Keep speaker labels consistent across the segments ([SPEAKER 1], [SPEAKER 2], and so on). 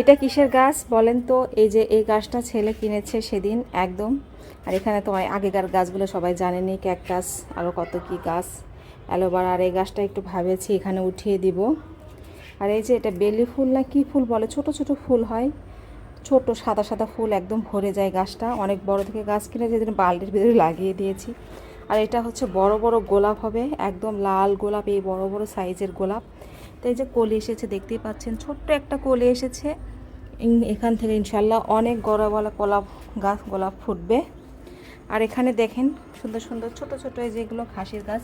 [SPEAKER 1] এটা কিসের গাছ বলেন তো? এই যে এই গাছটা ছেলে কিনেছে সেদিন, একদম। আর এখানে তো আগেকার গাছগুলো সবাই জানেনি, ক্যাকটাস আরও কত কি গাছ। অ্যালোভেরা, আর এই গাছটা একটু ভাবেছি, এখানে উঠিয়ে দিব। আর এই যে এটা বেলি ফুল না কি ফুল বলে? ছোট ছোট ফুল হয়। ছোট, সাদা সাদা ফুল একদম ভরে যায় গাছটা। অনেক বড় থেকে গাছ কিনে যেদিন বালতির ভিতরে লাগিয়ে দিয়েছি। আর এটা হচ্ছে বড় বড় গোলাপ হবে, একদম লাল গোলাপ, এই বড় বড় সাইজের গোলাপ। তো এই যে কলি এসেছে, দেখতেই পাচ্ছেন, ছোট্ট একটা কলি এসেছে। এখান থেকে ইনশাল্লাহ অনেক গড়াওয়ালা গোলাপ গাছ, গোলাপ ফুটবে। আর এখানে দেখেন সুন্দর সুন্দর ছোট ছোট এই যেগুলো ঘাসের গাছ,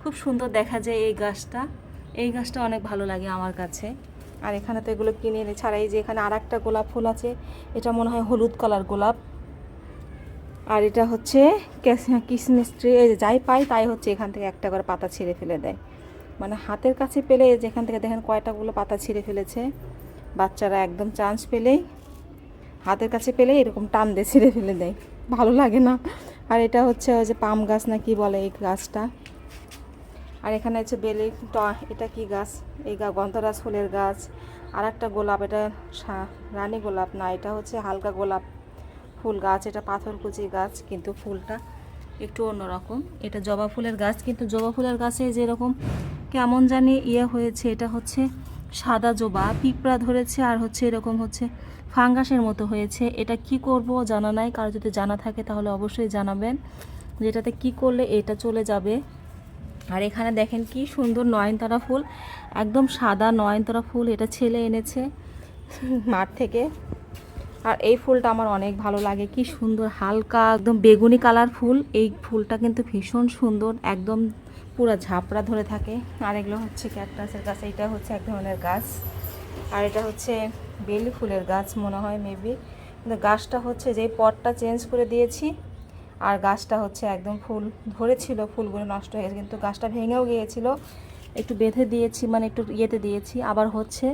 [SPEAKER 1] খুব সুন্দর দেখা যায় এই গাছটা। এই গাছটা অনেক ভালো লাগে আমার কাছে। আর এখানে তো এগুলো কিনে এনে ছাড়া এই যে এখানে আর একটা গোলাপ ফুল আছে, এটা মনে হয় হলুদ কালার গোলাপ। আর এটা হচ্ছে কিসমিস ট্রি যাই পাই তাই হচ্ছে এখান থেকে একটা করে পাতা ছিঁড়ে ফেলে দেয়। মানে হাতের কাছে পেলে যেখান থেকে দেখেন কয়টাগুলো পাতা ছিঁড়ে ফেলেছে, বাচ্চারা একদম চান্স পেলেই হাতের কাছে পেলে এরকম টান দিয়ে ছিঁড়ে ফেলে দেয়। ভালো লাগে না। আর এটা হচ্ছে ওই যে পাম গাছ না কি বলে এই গাছটা? আর এখানে হচ্ছে বেলি এটা কি গাছ? এই গা, গন্ধরাজ ফুলের গাছ। আর একটা গোলাপ, এটা রানী গোলাপ না, এটা হচ্ছে হালকা গোলাপ ফুল গাছ, এটা পাথরকুচি গাছ, কিন্তু ফুলটা একটু অন্যরকম। এটা জবা ফুলের গাছ, কিন্তু জবা ফুলের গাছে যেরকম কেমন জানি ইয়ে হয়েছে, এটা হচ্ছে সাদা জোবা, পিঁপড়া ধরেছে আর হচ্ছে এরকম হচ্ছে ফাঙ্গাসের মতো হয়েছে। এটা কি করব জানা নাই, কারও যদি জানা থাকে তাহলে অবশ্যই জানাবেন যেটাতে কি করলে এটা চলে যাবে। আর এখানে দেখেন কি সুন্দর নয়নতারা ফুল, একদম সাদা নয়নতারা ফুল, এটা ছেলে এনেছে মাঠ থেকে। আর এই ফুলটা আমার অনেক ভালো লাগে। কি সুন্দর, হালকা, একদম বেগুনি কালার ফুল। এই ফুলটা কিন্তু ভীষণ সুন্দর, একদম পুরো ঝাপড়া ধরে থাকে। আর এগুলো হচ্ছে ক্যাকটাসের গাছ এটা হচ্ছে এক ধরনের গাছ। আর এটা হচ্ছে বেলি ফুলের গাছ মনে হয় মেবি কিন্তু গাছটা হচ্ছে যে পটটা চেঞ্জ করে দিয়েছি, আর গাছটা হচ্ছে একদম ফুল ধরেছিল, ফুলগুলো নষ্ট হয়ে গেছে, কিন্তু গাছটা ভেঙেও গিয়েছিল। একটু বেঁধে দিয়েছি মানে একটু ইয়েতে দিয়েছি। আবার হচ্ছে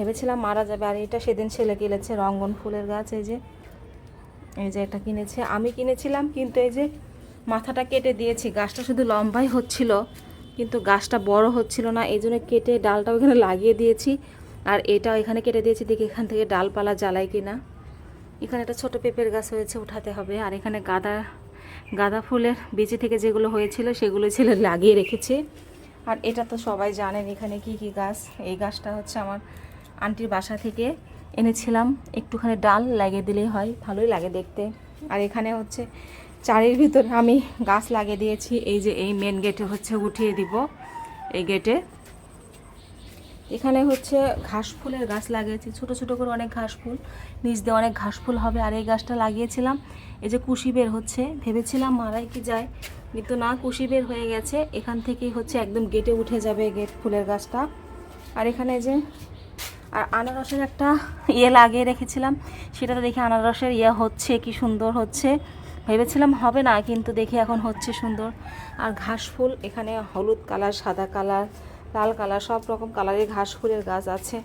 [SPEAKER 1] ভেবেছিলাম মারা যাবে, আর এটা সেদিন ছেলে কিনেছে রঙ্গন ফুলের গাছ, এই যে এই যে এটা কিনেছে। আমি কিনেছিলাম, কিন্তু এই যে মাথাটা কেটে দিয়েছি, গাছটা শুধু লম্বাই হচ্ছিল, কিন্তু গাছটা বড় হচ্ছিল না, এই জন্য কেটে ডালটা ওখানে লাগিয়ে দিয়েছি, আর এটা এখানে কেটে দিয়েছি, দেখি এখান থেকে ডালপালা জ্বালাই কিনা। এখানে একটা ছোট পেঁপের গাছ হয়েছে, উঠাতে হবে, আর এখানে গাঁদা গাঁদা ফুলের বিচি থেকে যেগুলো হয়েছিল, সেগুলো ছেলে লাগিয়ে রেখেছে। আর এটা তো সবাই জানেন, এখানে কি কি গাছ, এই গাছটা হচ্ছে আমার আন্টির বাসা থেকে এনেছিলাম। একটুখানি ডাল লাগিয়ে দিলেই হয়, ভালোই লাগে দেখতে। আর এখানে হচ্ছে চারির ভিতরে আমি গাছ লাগিয়ে দিয়েছি। এই যে এই মেন গেটে হচ্ছে উঠিয়ে দিব এই গেটে এখানে হচ্ছে ঘাস ফুলের গাছ লাগিয়েছি। ছোট ছোট করে অনেক ঘাস ফুল, নিচ দিয়ে অনেক ঘাস ফুল হবে। আর এই গাছটা লাগিয়েছিলাম, এই যে কুশি বের হচ্ছে। ভেবেছিলাম মারাই কি যায়, কিন্তু না, কুশি বের হয়ে গেছে। এখান থেকেই হচ্ছে একদম গেটে উঠে যাবে গেট ফুলের গাছটা। আর এখানে যে আর আনারসের একটা ইয়ে লাগিয়ে রেখেছিলাম। সেটাতে দেখি আনারসের ইয়ে হচ্ছে, কি সুন্দর হচ্ছে। ভেবেছিলাম হবে না, কিন্তু দেখি এখন হচ্ছে সুন্দর। আর ঘাস ফুল, এখানে হলুদ কালার, সাদা কালার, লাল কালার, সব রকম কালারের ঘাস ফুলের গাছ আছে।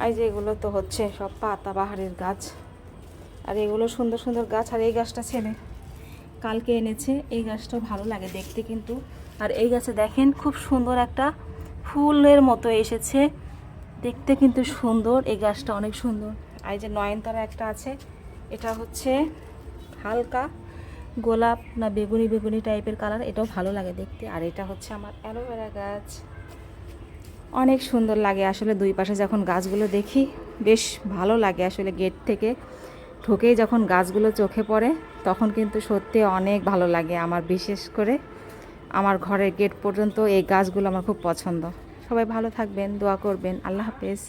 [SPEAKER 1] আর যে এগুলো তো হচ্ছে সব পাতা বাহারের গাছ। আর এগুলো সুন্দর সুন্দর গাছ, আর এই গাছটা ছেলে কালকে এনেছে, এই গাছটা ভালো লাগে দেখতে কিন্তু। আর এই গাছে দেখেন, খুব সুন্দর একটা ফুলের মতো এসেছে। দেখতে কিন্তু সুন্দর, এই গাছটা অনেক সুন্দর। আর এই যে নয়নতারা একটা আছে, এটা হচ্ছে হালকা গোলাপ না বেগুনি বেগুনি টাইপের কালার, এটাও ভালো লাগে দেখতে। আর এটা হচ্ছে আমার অ্যালোভেরা গাছ। অনেক সুন্দর লাগে আসলে দুই পাশে যখন গাছগুলো দেখি, বেশ ভালো লাগে আসলে গেট থেকে ঢুকেই যখন গাছগুলো চোখে পড়ে, তখন কিন্তু সত্যি অনেক ভালো লাগে আমার, বিশেষ করে আমার ঘরের গেট পর্যন্ত এই গাছগুলো আমার খুব পছন্দ। সবাই ভালো থাকবেন দোয়া করবেন। আল্লাহ হাফেজ।